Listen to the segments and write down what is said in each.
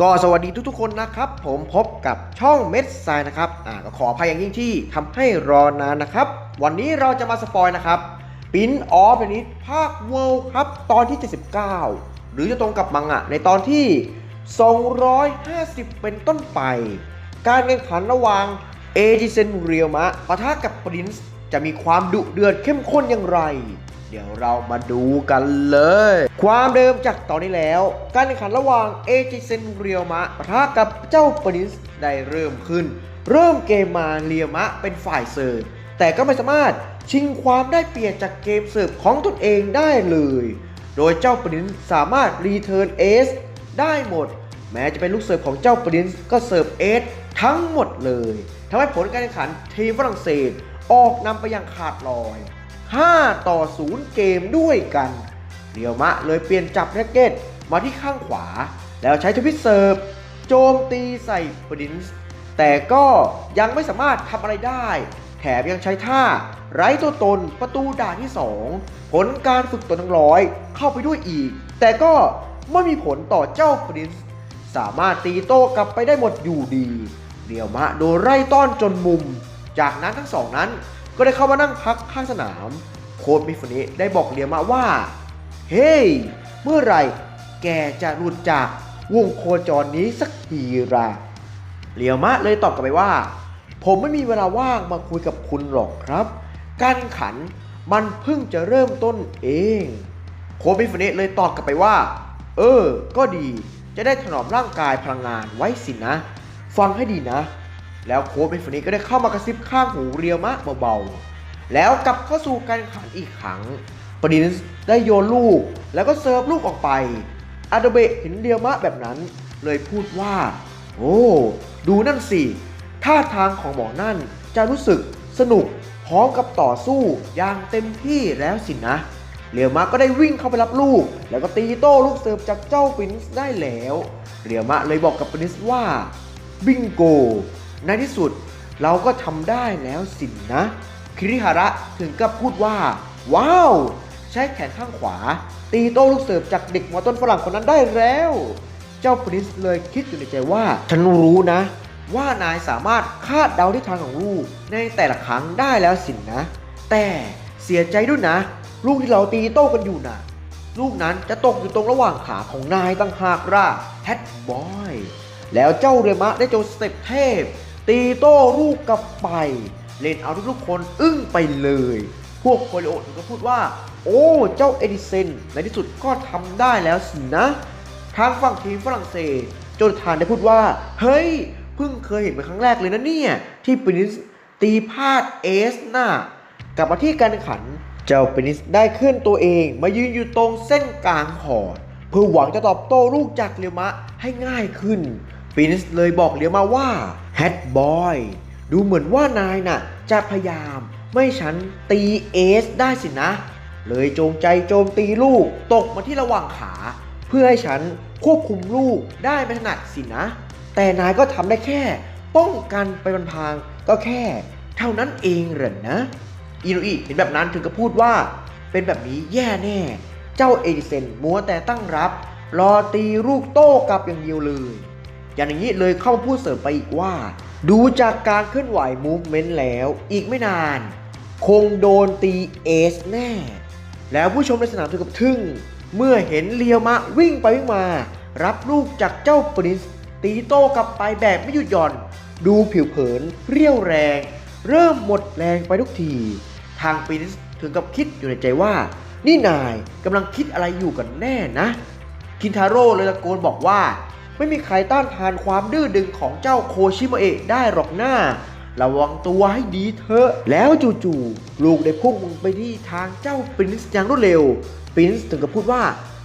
ก็สวัสดีทุกๆคนนะครับ ผมพบกับช่องเม็ดไซนะครับอ่าก็ขออภัยอย่างยิ่งที่ทำให้รอนานนะครับ วันนี้เราจะมาสปอยนะครับปินออฟนิดภาคเวิลด์ครับตอนที่ 79 หรือจะตรงกับมังอะในตอนที่ 250 เป็นต้นไป การแข่งขันระหว่างเอจิเซนเรียมะปะทะกับปรินซ์จะมีความดุเดือดเข้มข้นอย่างไร ดี๋ยวเรามาดูกันเลย ความเดิมจากตอนนี้แล้ว การแข่งขันระหว่างเอจิเซนเรียมะปะทะกับเจ้าปรินซ์ได้เริ่มขึ้น เริ่มเกมมาเรียมะเป็นฝ่ายเสิร์ฟแต่ก็ไม่สามารถชิงความได้เปรียบจากเกมเสิร์ฟของตนเองได้เลย โดยเจ้าปรินซ์สามารถรีเทิร์นเอสได้หมด แม้จะเป็นลูกเสิร์ฟของเจ้าปรินซ์ก็เสิร์ฟเอสทั้งหมดเลยทำให้ผลการแข่งขันทีมฝรั่งเศสออกนำไปอย่างขาดลอย 5 ต่อ 0 เกมด้วยกัน เรียวมะเลยเปลี่ยนจับแร็กเก็ตมาที่ข้างขวา แล้วใช้ทวิตเสิร์ฟ โจมตีใส่ปรินซ์แต่ก็ยังไม่สามารถทำอะไรได้ แถมยังใช้ท่า ไร้ตัวตนประตูด่านที่ 2 ผลการฝึกตนทั้งร้อยเข้าไปด้วยอีก แต่ก็ไม่มีผลต่อเจ้าปรินซ์สามารถตีโต้กลับไปได้หมดอยู่ดีเรียวมะโดนไล่ต้อนจนมุม จากนั้นทั้งสองนั้น ก็ได้เข้ามานั่งพักข้างสนาม โค้ชมิฟุนิได้บอกเรียวมะว่า เฮ้ย เมื่อไรแกจะหลุดจากวงโคจรนี้สักทีละเรียวมะเลยตอบกลับไปว่า ผมไม่มีเวลาว่างมาคุยกับคุณหรอกครับ การขันมันเพิ่งจะเริ่มต้นเอง โค้ชมิฟุนิเลยตอบกลับไปว่า เออ ก็ดี จะได้ถนอมร่างกายพลังงานไว้สินะ ฟังให้ดีนะ แล้วโค้ชมิฟุนิก็ได้เข้ามากระซิบข้างหูเรียวมะเบาๆ แล้วกลับเข้าสู่การแข่งขันอีกครั้งปรินซ์ได้โยนลูกแล้วก็เซิร์ฟลูกออกไป อาดเบะเห็นเรียวมะแบบนั้น เลยพูดว่า โอ้ ดูนั่นสิ ท่าทางของหมอนั่นจะรู้สึกสนุกพร้อมกับต่อสู้อย่างเต็มที่แล้วสินะ เรียวมะก็ได้วิ่งเข้าไปรับลูก แล้วก็ตีโต้ลูกเสิร์ฟจากเจ้าปรินซ์ได้แล้ว เรียวมะเลยบอกกับปรินซ์ว่า บิงโก ในที่สุดเราก็ทำได้แล้วสินนะ คิริฮาระถึงกับพูดว่า ว้าว ใช้แขนข้างขวา ตีโต้ลูกเสิร์ฟจากเด็กมอต้นฝรั่งคนนั้นได้แล้ว เจ้าปรินซ์เลยคิดอยู่ในใจว่า ฉันรู้นะ ว่านายสามารถคาดเดาทิศทางของลูกในแต่ละครั้งได้แล้วสินนะ แต่เสียใจด้วยนะ ลูกที่เราตีโต้กันอยู่น่ะ ลูกนั้นจะตกอยู่ตรงระหว่างขาของนายตั้งหากล่ะแฮตบอยแล้วเจ้าเรมะได้โจสเต็ปเทพ ตีโต้ลูกกลับไป เล่นเอาทุกๆคนอึ้งไปเลย พวกโคลิโอถึงก็พูดว่า โอ้เจ้าเอดิเซนในที่สุดก็ทำได้แล้วสินะทางฝั่งทีมฝรั่งเศสโจนทานได้พูดว่า เฮ้ย เพิ่งเคยเห็นเป็นครั้งแรกเลยนะเนี่ย ที่ปรินซ์ตีพลาดเอสน่ะกลับมาที่การแข่งขัน เจ้าปรินซ์ได้เคลื่อนตัวเองมายืนอยู่ตรงเส้นกลางหอดเพื่อหวังจะตอบโต้ลูกจากเรียวมะให้ง่ายขึ้นปรินซ์เลยบอกเรียวมะว่า แฮตบอยดูเหมือนว่านายน่ะ จะพยายามไม่ฉันตีเอสได้สินะ เลยจงใจโจมตีลูกตกมาที่ระหว่างขา เพื่อให้ฉันควบคุมลูกได้ไม่ถนัดสินะ แต่นายก็ทำได้แค่ ป้องกันไปบรรพางก็แค่ เท่านั้นเองเหรอนะ อินุอิเห็นแบบนั้นถึงกับพูดว่า เป็นแบบนี้แย่แน่ เจ้าเอดิเซนมัวแต่ตั้งรับ รอตีลูกโต้กลับอย่างเดียวเลย อย่างนี้เลยเข้ามาพูดเสริมไปอีกว่า ดูจากการเคลื่อนไหวมูฟเมนต์แล้ว อีกไม่นาน คงโดนตีเอสแน่ แล้วผู้ชมในสนามถึงกับทึ่ง เมื่อเห็นเลียวมะวิ่งไปวิ่งมา รับลูกจากเจ้าปรินซ์ตีโต้กลับไปแบบไม่หยุดหย่อน ดูผิวเผินเรี่ยวแรง เริ่มหมดแรงไปทุกที ทางปรินซ์ถึงกับคิดอยู่ในใจว่า นี่นายกำลังคิดอะไรอยู่กันแน่นะ คินทาโร่เลยตะโกนบอกว่า ไม่มีใครต้านทานความดื้อดึงของเจ้าโคชิมะเอะได้หรอกหน้า ระวังตัวให้ดีเถอะ แล้วจู่ๆลูกได้พุ่งไปที่ทางเจ้าปรินซ์อย่างรวดเร็วปรินซ์ถึงกับพูดว่า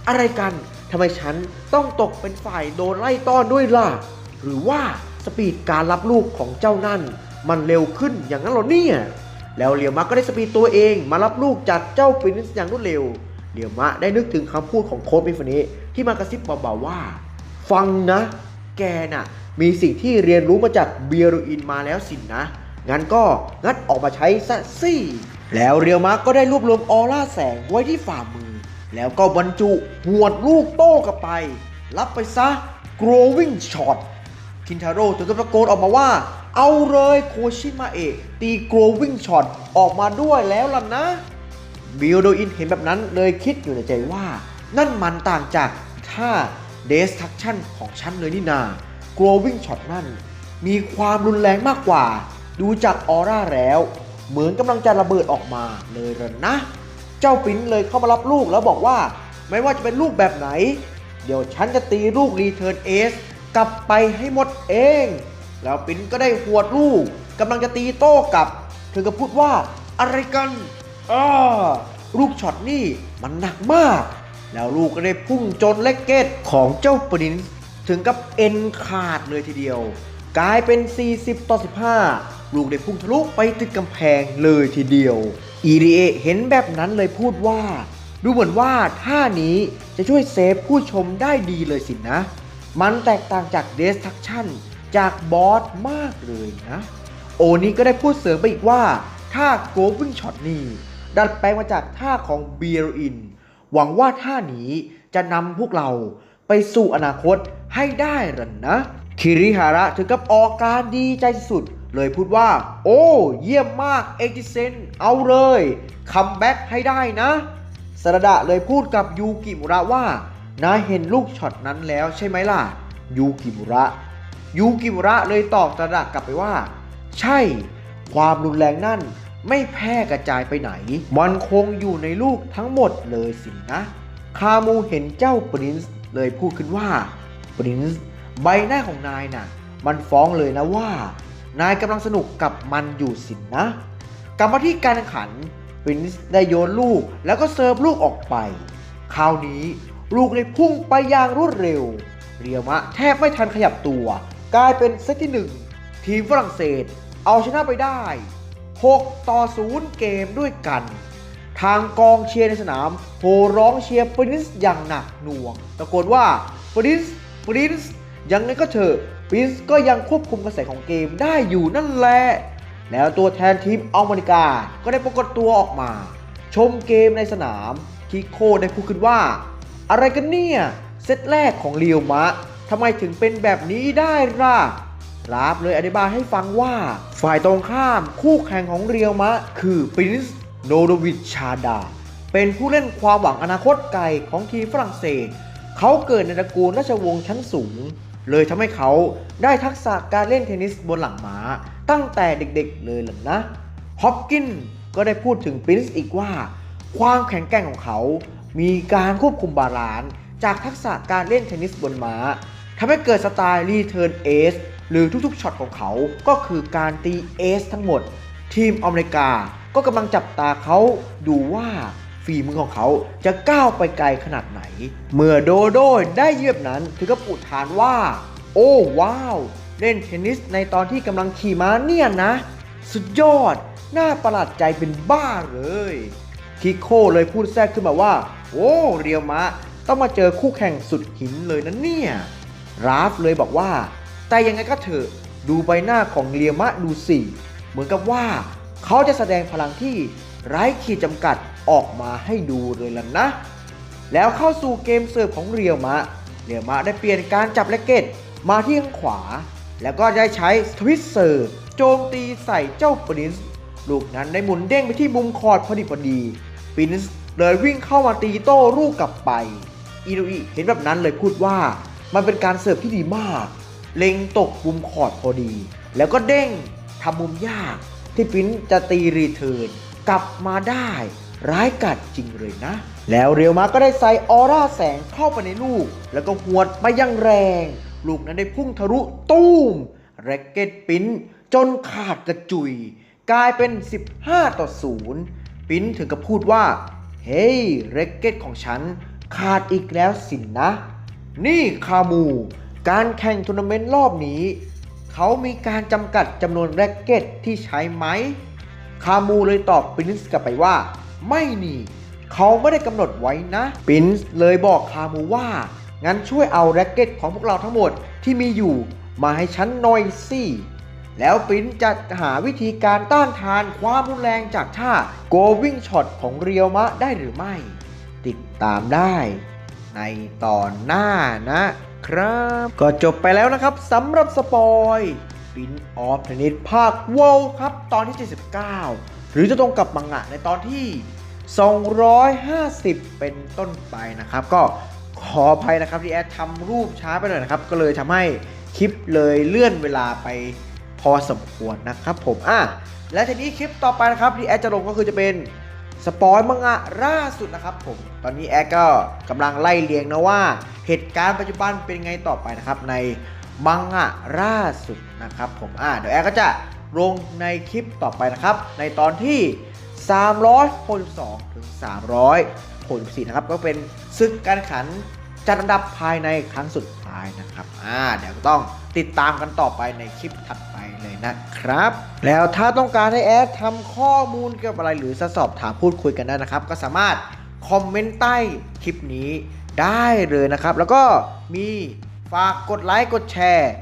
อะไรกันทำไมฉันต้องตกเป็นฝ่ายโดนไล่ต้อนด้วยล่ะ หรือว่าสปีดการรับลูกของเจ้านั่น มันเร็วขึ้นอย่างนั้นหรอเนี่ยแล้วเลียวมะก็ได้สปีดตัวเองมารับลูกจากเจ้าปรินซ์อย่างรวดเร็วเลียวมะได้นึกถึงคำพูดของโค้ชมิฟานิที่มากระซิบเบาๆว่า ฟังนะ แกน่ะ มีสิ่งที่เรียนรู้มาจากเบียรูอินมาแล้วสินนะ งั้นก็งัดออกมาใช้ซะสิแล้วเรียวมะก็ได้รวบรวมออร่าแสงไว้ที่ฝ่ามือ แล้วก็บรรจุหวดลูกโต้กลับไป รับไปซะ growing shot คินทาโร่ถึงกับตะโกนออกมาว่า เอาเลยโคชิมาเอะตี growing shot ออกมาด้วยแล้วล่ะนะบิลโดอินเห็นแบบนั้นเลยคิดอยู่ในใจว่า นั่นมันต่างจากท่า destruction ของฉันเลยนี่นา growing shot นั่น มีความรุนแรงมากกว่า ดูจากออร่าแล้ว เหมือนกำลังจะระเบิดออกมาเลยละนะ เจ้าปิ้นเลยเข้ามารับลูกแล้วบอกว่า ไม่ว่าจะเป็นลูกแบบไหน เดี๋ยวฉันจะตีลูกรีเทิร์นเอสกลับไปให้หมดเอง แล้วปิ้นก็ได้หวดลูกกำลังจะตีโต้กลับ เธอก็พูดว่าอะไรกันอ้าลูกช็อตนี่มันหนักมาก แล้วลูกก็ได้พุ่งจนเลกเกตของเจ้าปรินถึงกับเอ็นขาดเลยทีเดียว กลายเป็น 40 ต่อ 15 ลูกได้พุ่งทะลุไปติดกำแพงเลยทีเดียวอีดีเอเห็นแบบนั้นเลยพูดว่า ดูเหมือนว่าท่านี้จะช่วยเซฟผู้ชมได้ดีเลยสินะ มันแตกต่างจาก Destruction จากบอสมากเลยนะ โอนี้ก็ได้พูดเสริมไปอีกว่าท่า Going Shot นี้ดัดแปลงมาจากท่าของ b e e r in หวังว่าท่านี้จะนำพวกเราไปสู่อนาคตให้ได้รันนะ คิริฮาระถึงกับออกการดีใจสุด เลยพูดว่า โอ้ เยี่ยมมากเอจิเซน เอาเลยคัมแบ็กให้ได้นะสระดะเลยพูดกับยูกิมุระว่านายเห็นลูกช็อตนั้นแล้วใช่ไหมล่ะ ยูกิมุระ ยูกิมุระเลยตอบสระดะกลับไปว่า ใช่ ความรุนแรงนั่น ไม่แพร่กระจายไปไหน มันคงอยู่ในลูกทั้งหมดเลยสินะ คามูเห็นเจ้าปรินซ์เลยพูดขึ้นว่า ปรินซ์ใบหน้าของนายน่ะ มันฟ้องเลยนะว่า นายกำลังสนุกกับมันอยู่สินนะกลับมาที่การแข่งขัน ปรินซ์ได้โยนลูกแล้วก็เซิร์ฟลูกออกไป คราวนี้ลูกได้พุ่งไปอย่างรวดเร็ว เรียวมะแทบไม่ทันขยับตัว กลายเป็นเซตที่หนึ่งทีมฝรั่งเศส เอาชนะไปได้ 6 ต่อ 0 เกมด้วยกัน ทางกองเชียร์ในสนามโห่ร้องเชียร์ปรินซ์อย่างหนักหน่วงตะโกนว่าปรินซ์ปรินซ์ยังไงก็เถอะปรินซ์ก็ยังควบคุมกระแสของเกมได้อยู่นั่นแหละแล้วตัวแทนทีมอัลเมริกาก็ได้ปรากฏตัวออกมา ชมเกมในสนามคิโคได้พูดขึ้นว่า อะไรกันเนี่ย เซตแรกของเรียวมะทำไมถึงเป็นแบบนี้ได้ล่ะ ราฟเลยอธิบายให้ฟังว่า ฝ่ายตรงข้ามคู่แข่งของเรียวมะ คือปรินซ์โนโดวิชชาดา เป็นผู้เล่นความหวังอนาคตไกลของทีมฝรั่งเศส เขาเกิดในตระกูลราชวงศ์ชั้นสูง เลยทำให้เขาได้ทักษะการเล่นเทนนิสบนหลังม้า ตั้งแต่เด็กๆเลยล่ะนะฮอปกินก็ได้พูดถึงปรินซ์อีกว่า ความแข็งแกร่งของเขา มีการควบคุมบาลานซ์จากทักษะการเล่นเทนนิสบนม้าทำให้เกิดสไตล์รีเทิร์นเอส หรือทุกๆช็อตของเขาก็คือการตีเอสทั้งหมด ทีมอเมริกาก็กำลังจับตาเขาดูว่าฝีมือของเขาจะก้าวไปไกลขนาดไหน เมื่อโดโดได้เยียบนั้นถึงกับอุทานว่า โอ้ว้าว เล่นเทนนิสในตอนที่กำลังขี่ม้าเนี่ยนะ สุดยอด น่าประหลาดใจเป็นบ้าเลยคิโคเลยพูดแทรกขึ้นมาว่า โอ้เรียวมะ ต้องมาเจอคู่แข่งสุดหินเลยนะเนี่ย ราฟเลยบอกว่า แต่ยังไงก็เถอะดูใบหน้าของเรียมะดูสิเหมือนกับว่า เขาจะแสดงพลังที่ไร้ขีดจำกัดออกมาให้ดูเลยล่ะนะ แล้วเข้าสู่เกมเสิร์ฟของเรียวมะ เรียวมะได้เปลี่ยนการจับแร็กเก็ตมาที่ข้างขวา แล้วก็ได้ใช้ทวิสเซอร์โจมตีใส่เจ้าปรินซ์ลูกนั้นได้หมุนเด้งไปที่มุมคอร์ดพอดีพอดีปรินซ์เลยวิ่งเข้ามาตีโต้รูกกลับไป อินุอิเห็นแบบนั้นเลยพูดว่า มันเป็นการเสิร์ฟที่ดีมาก เล็งตกมุมคอร์ดพอดี แล้วก็เด้งทำมุมยากที่ปรินจะตีรีเทิร์นกลับมาได้ร้ายกัดจริงเลยนะ แล้วเรียวมาก็ได้ใส่ออร่าแสงเข้าไปในลูก แล้วก็หวดไปอยังแรง ลูกนั้นได้พุ่งทะลุตู้มแร็กเก็ตปิ้นจนขาดกระจุย กลายเป็น 15 ต่อ 0 ปิ้นถึงกับพูดว่า เฮ้ย แร็กเก็ตของฉัน ขาดอีกแล้วสินนะ นี่คามู การแข่งทัวร์นาเมนต์รอบนี้ เขามีการจำกัดจำนวนแร็กเก็ตที่ใช้ไหม คามูเลยตอบปรินซ์กลับไปว่า ไม่นี่ เขาไม่ได้กำหนดไว้นะปรินซ์เลยบอกคามูว่า งั้นช่วยเอาแร็กเก็ตของพวกเราทั้งหมดที่มีอยู่มาให้ฉันหน่อยสิแล้วปรินซ์จะหาวิธีการต้านทานความรุนแรงจากท่า going shot ของเรียวมะได้หรือไม่ ติดตามได้ในตอนหน้านะ ครับ ก็จบไปแล้วนะครับสำหรับสปอยปินออฟเทนิสภาคเวลครับตอนที่ 79 หรือจะตรงกับมังงะในตอนที่ 250 เป็นต้นไปนะครับ ก็ขออภัยนะครับที่แอดทำรูปช้าไปหน่อยนะครับ ก็เลยทำให้คลิปเลยเลื่อนเวลาไปพอสมควรนะครับผมอะและทีนี้คลิปต่อไปนะครับที่แอดจะลงก็คือจะเป็น สปอยมังงะล่าสุดนะครับผม ตอนนี้แอดก็กำลังไล่เรียงนะว่า เหตุการณ์ปัจจุบันเป็นไงต่อไปนะครับ ในมังงะล่าสุดนะครับผมอ่าเดี๋ยวแอดก็จะลงในคลิปต่อไปนะครับ ในตอนที่ 362ถึง364นะครับ ก็เป็นศึกการขันจัดอันดับภายในครั้งสุดท้ายนะครับ อ่า เดี๋ยวต้องติดตามกันต่อไปในคลิปถัด เลยนะครับ แล้วถ้าต้องการให้แอดทำข้อมูลเกี่ยวกับอะไรหรือสอบถามพูดคุยกันได้นะครับ ก็สามารถคอมเมนต์ใต้คลิปนี้ได้เลยนะครับ แล้วก็มีฝากกดไลค์กดแชร์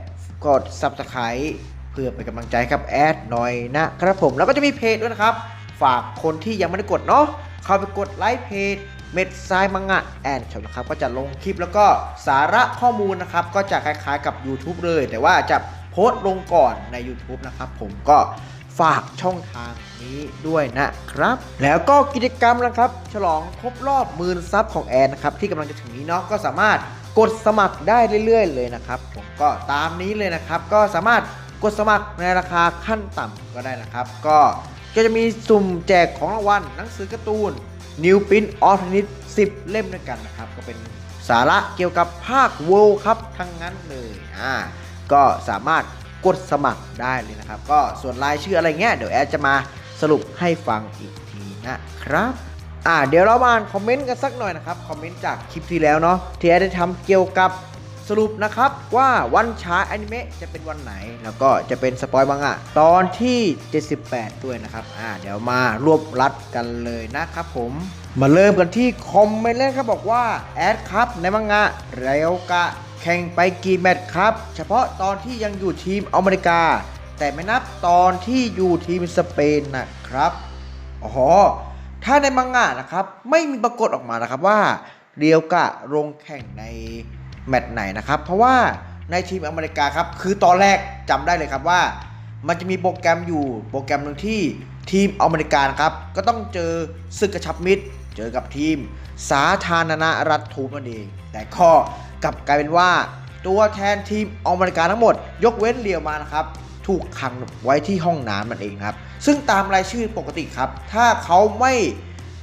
กด Subscribe เพื่อเป็นกำลังใจให้กับแอดหน่อยนะครับผมแล้วก็จะมีเพจด้วยนะครับ ฝากคนที่ยังไม่ได้กดเนาะเข้าไปกดไลค์เพจเม็ดทรายมังงะแอนชมนะครับก็จะลงคลิปแล้วก็สาระข้อมูลนะครับ ก็จะคล้ายๆกับ YouTube เลย แต่ว่าจะ พสต์ลงก่อนใน YouTube นะครับผมก็ฝากช่องทางนี้ด้วยนะครับ แล้วก็กิจกรรมนะครับ ฉลองครบรอบหมื่นซับของแอนนะครับ ที่กำลังจะถึงนี้เนาะก็สามารถกดสมัครได้เรื่อย ๆ เลยนะครับผมก็ตามนี้เลยนะครับ ก็สามารถกดสมัครในราคาขั้นต่ำก็ได้นะครับ ก็ก็จะมีสุ่มแจกของรางวัลหนังสือการ์ตูน New Print of n i t 10 เล่มด้วยกันนะครับ ก็เป็นสาระเกี่ยวกับภาค World ครับทั้งนั้นเลยอ่า ก็สามารถกดสมัครได้เลยนะครับ ก็ส่วนรายชื่ออะไรเงี้ยเดี๋ยวแอดจะมาสรุปให้ฟังอีกทีนะครับอ่าเดี๋ยวเรามาคอมเมนต์กันสักหน่อยนะครับคอมเมนต์จากคลิปที่แล้วเนาะที่แอดได้ทำเกี่ยวกับสรุปนะครับว่าวันฉายอนิเมะจะเป็นวันไหน แล้วก็จะเป็นสปอยบังอะตอนที่ 78 ด้วยนะครับอ่าเดี๋ยวมารวบรัดกันเลยนะครับผมมาเริ่มกันที่คอมเมนต์แรกครับบอกว่าแอดครับในมังงะเรวกะ แข่งไปกี่แมตช์ครับ เฉพาะตอนที่ยังอยู่ทีมอเมริกา แต่ไม่นับตอนที่อยู่ทีมสเปนนะครับอ๋อถ้าในมังงะนะครับ ไม่มีปรากฏออกมานะครับว่าเรียวกะลงแข่งในแมตช์ไหนนะครับ เพราะว่าในทีมอเมริกาครับ คือตอนแรกจำได้เลยครับว่า มันจะมีโปรแกรมอยู่โปรแกรมหนึ่งที่ทีมอเมริกานครับ ก็ต้องเจอศึกกระชับมิตร เจอกับทีมสาธารณรัฐทูปนั่นเองแต่ข้อ กลับกลายเป็นว่าตัวแทนทีมอเมริกาทั้งหมด ยกเว้นเรียวมานะครับถูกขังไว้ที่ห้องน้ำนั่นเองครับ ซึ่งตามรายชื่อปกติครับ ถ้าเขาไม่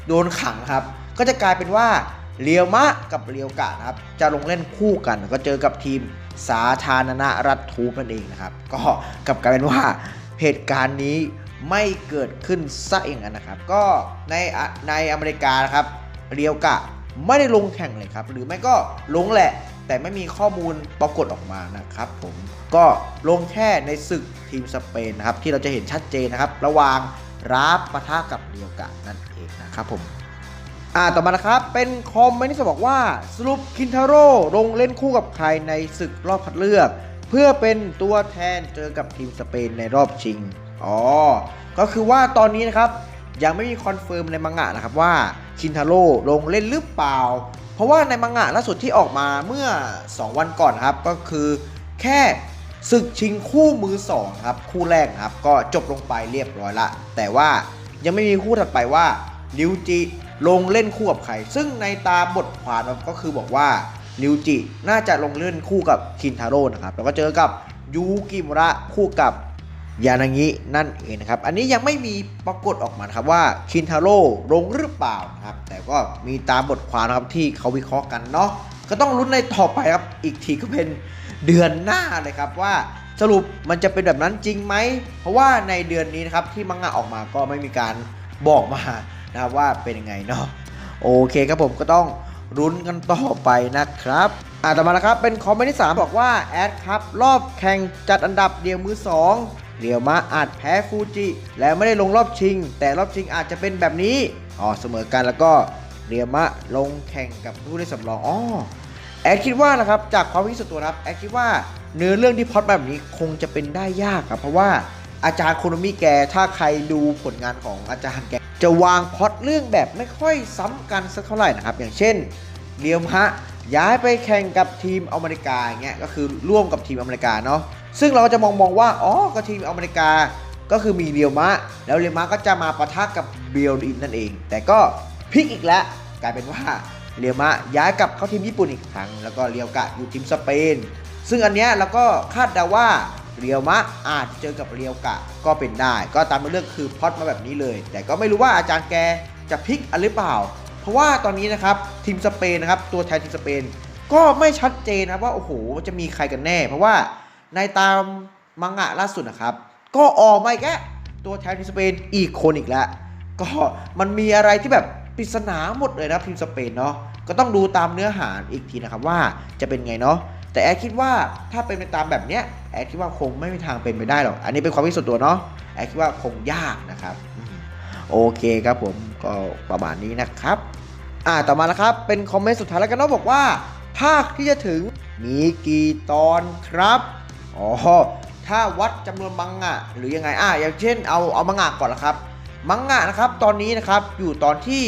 โดนขังครับ ก็จะกลายเป็นว่าเรียวมะกับเรียวกะนะครับ จะลงเล่นคู่กันก็เจอกับทีมสาธารณรัฐทูปนั่นเองนะครับ ก็กลับกลายเป็นว่าเหตุการณ์นี้ไม่เกิดขึ้นซะองนะครับ ก็ในในอเมริกานะครับเรียวกะ ไม่ได้ลงแข่งเลยครับ หรือไม่ก็ลงแหละ แต่ไม่มีข้อมูลปรากฏออกมานะครับผมก็ลงแค่ในศึกทีมสเปนนะครับ ที่เราจะเห็นชัดเจนนะครับ ระหว่างราฟปะทะกับเรียวกะนั่นเองนะครับผมอ่าต่อมานะครับ เป็นคอมเมนต์ที่จะบอกว่าสรุปคินทาโร่ลงเล่นคู่กับใครในศึกรอบคัดเลือก เพื่อเป็นตัวแทนเจอกับทีมสเปนในรอบชิงอ๋อก็คือว่าตอนนี้นะครับยังไม่มีคอนเฟิร์มในมังงะนะครับว่า คินทาโร่ลงเล่นหรือเปล่า เพราะว่าในมังงะล่าสุดที่ออกมาเมื่อ 2 วันก่อนครับ ก็คือแค่ศึกชิงคู่มือ2ครับคู่แรกครับก็จบลงไปเรียบร้อยละ แต่ว่ายังไม่มีคู่ถัดไปว่าลิวจิลงเล่นคู่กับใคร ซึ่งในตามบทความก็คือบอกว่าลิวจิน่าจะลงเล่นคู่กับคินทาโร่นะครับแล้วก็เจอกับยูกิมุระคู่กับ ยานางินั่นเองนะครับ อันนี้ยังไม่มีปรากฏออกมาครับว่าคินทาโร่ลงหรือเปล่านะครับ แต่ก็มีตามบทความนะครับที่เขาวิเคราะห์กันเนาะ ก็ต้องลุ้นในต่อไปครับ อีกทีก็เป็นเดือนหน้าเลยครับว่าสรุปมันจะเป็นแบบนั้นจริงไหม เพราะว่าในเดือนนี้นะครับที่มังงะออกมาก็ไม่มีการบอกมานะครับว่าเป็นยังไงเนาะ โอเคครับผมก็ต้องรุ้นกันต่อไปนะครับอ่าต่อมาแล้วครับเป็นคอมเมนต์ที่ 3 บอกว่าแอดครับรอบแข่งจัดอันดับเดียวมือ 2 เรียวมาอาจแพ้ฟูจิ และไม่ได้ลงรอบชิง แต่รอบชิงอาจจะเป็นแบบนี้อ๋อเสมอกันแล้วก็เรียวมะลงแข่งกับผู้เล่นสำรองอ๋อแอดคิดว่านะครับจากความคิดส่วนตัวนะครับแอดคิดว่าเนื้อเรื่องที่พอดแบบนี้คงจะเป็นได้ยากครับเพราะว่าอาจารย์โคโนมิแกถ้าใครดูผลงานของอาจารย์แกจะวางพอตเรื่องแบบไม่ค่อยซ้ำกันสักเท่าไหร่นะครับ อย่างเช่นเรียวมะย้ายไปแข่งกับทีมอเมริกาอย่างเงี้ยก็คือร่วมกับทีมอเมริกาเนาะ ซึ่งเราจะมองมองว่าอ๋อก็ทีมอเมริกาก็คือมีเรียวมะ แล้วเรียวมะก็จะมาปะทะกับเบลอินนั่นเอง แต่ก็พลิกอีกแล้วกลายเป็นว่าเรียวมะย้ายกลับเข้าทีมญี่ปุ่นอีกครั้ง แล้วก็เรียวกะอยู่ทีมสเปน ซึ่งอันเนี้ยเราก็คาดเดาว่าเรียวมะอาจเจอกับเรียวกะก็เป็นได้ ก็ตามเรื่องคือพอดมาแบบนี้เลย แต่ก็ไม่รู้ว่าอาจารย์แกจะพลิกอะไรหรือเปล่า เพราะว่าตอนนี้นะครับทีมสเปนนะครับตัวแทนทีมสเปน ก็ไม่ชัดเจนนะว่าโอ้โหจะมีใครกันแน่ เพราะว่า ในตามมังงะล่าสุดนะครับ ก็ออกมาอีกแกตัวแทนทีมสเปนอีกคนอีกแล้วก็มันมีอะไรที่แบบปริศนาหมดเลยนะทีมสเปนเนาะก็ต้องดูตามเนื้อหาอีกทีนะครับว่าจะเป็นไงเนาะแต่แอดคิดว่าถ้าเป็นไปตามแบบเนี้ยแอดคิดว่าคงไม่มีทางเป็นไปได้หรอกอันนี้เป็นความคิดส่วนตัวเนาะแอดคิดว่าคงยากนะครับโอเคครับผมก็ประมาณนี้นะครับอ่าต่อมาแล้วครับเป็นคอมเมนต์สุดท้ายแล้วกันเนาะบอกว่า ภาคที่จะถึงมีกี่ตอนครับ อ๋อ ถ้าวัดจำนวนมังงะหรือยังไงอ่าอย่างเช่นเอาเอามังงะก่อนละครับ มังงะนะครับตอนนี้นะครับอยู่ตอนที่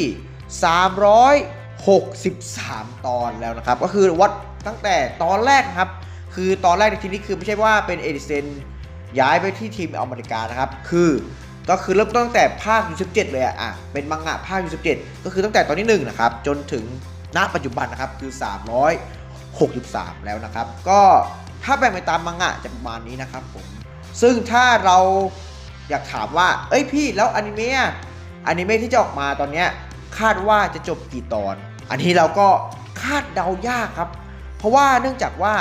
363 ตอนแล้วนะครับ ก็คือวัดตั้งแต่ตอนแรกนะครับ คือตอนแรกในทีนี้คือไม่ใช่ว่าเป็นเอดิเซนย้ายไปที่ทีมอเมริกานะครับ คือก็คือเริ่มต้นตั้งแต่ภาคยู17เลยอะอะ เป็นมังงะภาคยู17ก็คือตั้งแต่ตอนที่1นะครับ จนถึงณปัจจุบันนะครับ คือ 363 แล้วนะครับ ก็ ถ้าแบ่งไปตามมังงะจะประมาณนี้นะครับผมซึ่งถ้าเราอยากถามว่า เอ้ยพี่แล้วอนิเมะอนิเมะที่จะออกมาตอนนี้คาดว่าจะจบกี่ตอน อันนี้เราก็คาดเดายากครับ เพราะว่าเนื่องจากว่า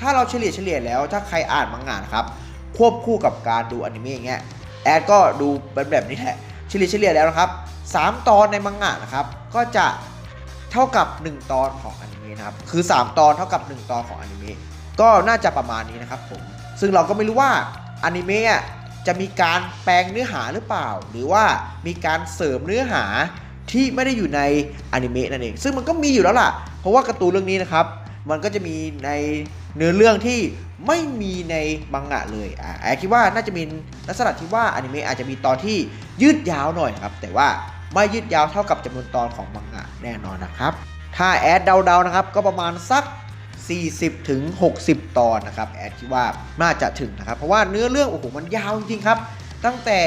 ถ้าเราเฉลี่ยเฉลี่ยแล้วถ้าใครอ่านมังงะนะครับ ควบคู่กับการดูอนิเมะอย่างเงี้ยแอดก็ดูเป็นแบบนี้แหละเฉลี่ยเฉลี่ยแล้วนะครับ 3 ตอนในมังงะนะครับ ก็จะเท่ากับ 1 ตอนของอนิเมะนะครับคือ 3 ตอนเท่ากับ 1 ตอนของอนิเมะ ก็น่าจะประมาณนี้นะครับผม ซึ่งเราก็ไม่รู้ว่าอนิเมะจะมีการแปลงเนื้อหาหรือเปล่า หรือว่ามีการเสริมเนื้อหาที่ไม่ได้อยู่ในอนิเมะนั่นเอง ซึ่งมันก็มีอยู่แล้วล่ะ เพราะว่าการ์ตูนเรื่องนี้นะครับ มันก็จะมีในเนื้อเรื่องที่ไม่มีในมังงะเลย อ่าแอดคิดว่าน่าจะมีลักษณะที่ว่าอนิเมะอาจจะมีตอนที่ยืดยาวหน่อยครับ แต่ว่าไม่ยืดยาวเท่ากับจำนวนตอนของมังงะแน่นอนนะครับ ถ้าแอดเดาๆนะครับ ก็ประมาณสัก 40ถึง60 ตอนนะครับแอดคิดว่าน่าจะถึงนะครับ เพราะว่าเนื้อเรื่องโอ้โหมันยาวจริงๆครับ ตั้งแต่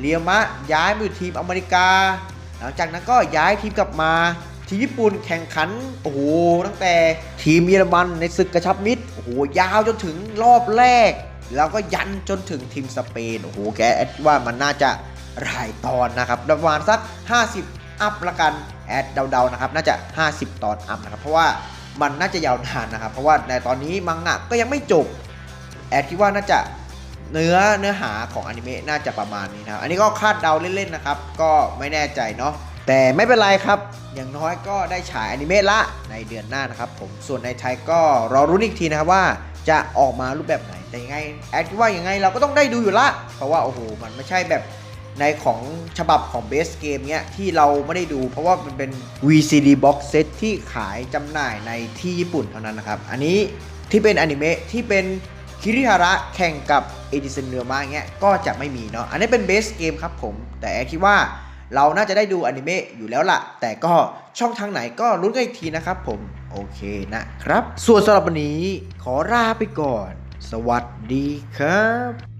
เรียมะย้ายมาอยู่ทีมอเมริกา หลังจากนั้นก็ย้ายทีมกลับมาทีมญี่ปุ่นแข่งขันโอ้โหตั้งแต่ทีมเยอรมันในศึกกระชับมิตรโอ้โหยาวจนถึงรอบแรก แล้วก็ยันจนถึงทีมสเปนโอ้โหแกแอดว่ามันน่าจะหลายตอนนะครับประมาณสัก 50 อัพละกันแอดเดาๆนะครับน่าจะ 50 ตอนอัพนะครับเพราะว่า มันน่าจะยาวนานนะครับ เพราะว่าในตอนนี้มังงะก็ยังไม่จบ แอดคิดว่าน่าจะเนื้อเนื้อหาของอนิเมะน่าจะประมาณนี้นะอันนี้ก็คาดเดาเล่นๆนะครับ ก็ไม่แน่ใจเนาะแต่ไม่เป็นไรครับ อย่างน้อยก็ได้ฉายอนิเมะละในเดือนหน้านะครับผมส่วนในไทยก็รอรุ้นอีกทีนะครับว่าจะออกมารูปแบบไหนแต่ยังไงแอดคิดว่ายังไงเราก็ต้องได้ดูอยู่ละ เพราะว่าโอ้โหมันไม่ใช่แบบ ในของฉบับของเบสเกมเนี้ยที่เราไม่ได้ดู เพราะว่ามันเป็น VCD box set ที่ขายจำหน่ายในที่ญี่ปุ่นเท่านั้นนะครับ อันนี้ที่เป็นอนิเมะที่เป็นคิริฮาระแข่งกับเอดิสันเนือมาเงี้ยก็จะไม่มีเนาะอันนี้เป็นเบสเกมครับผม แต่แอคิดว่าเราน่าจะได้ดูอนิเมะอยู่แล้วล่ะ แต่ก็ช่องทางไหนก็ลุ้นกันอีกทีนะครับผม โอเคนะครับ ส่วนสำหรับวันนี้ขอลาไปก่อน สวัสดีครับ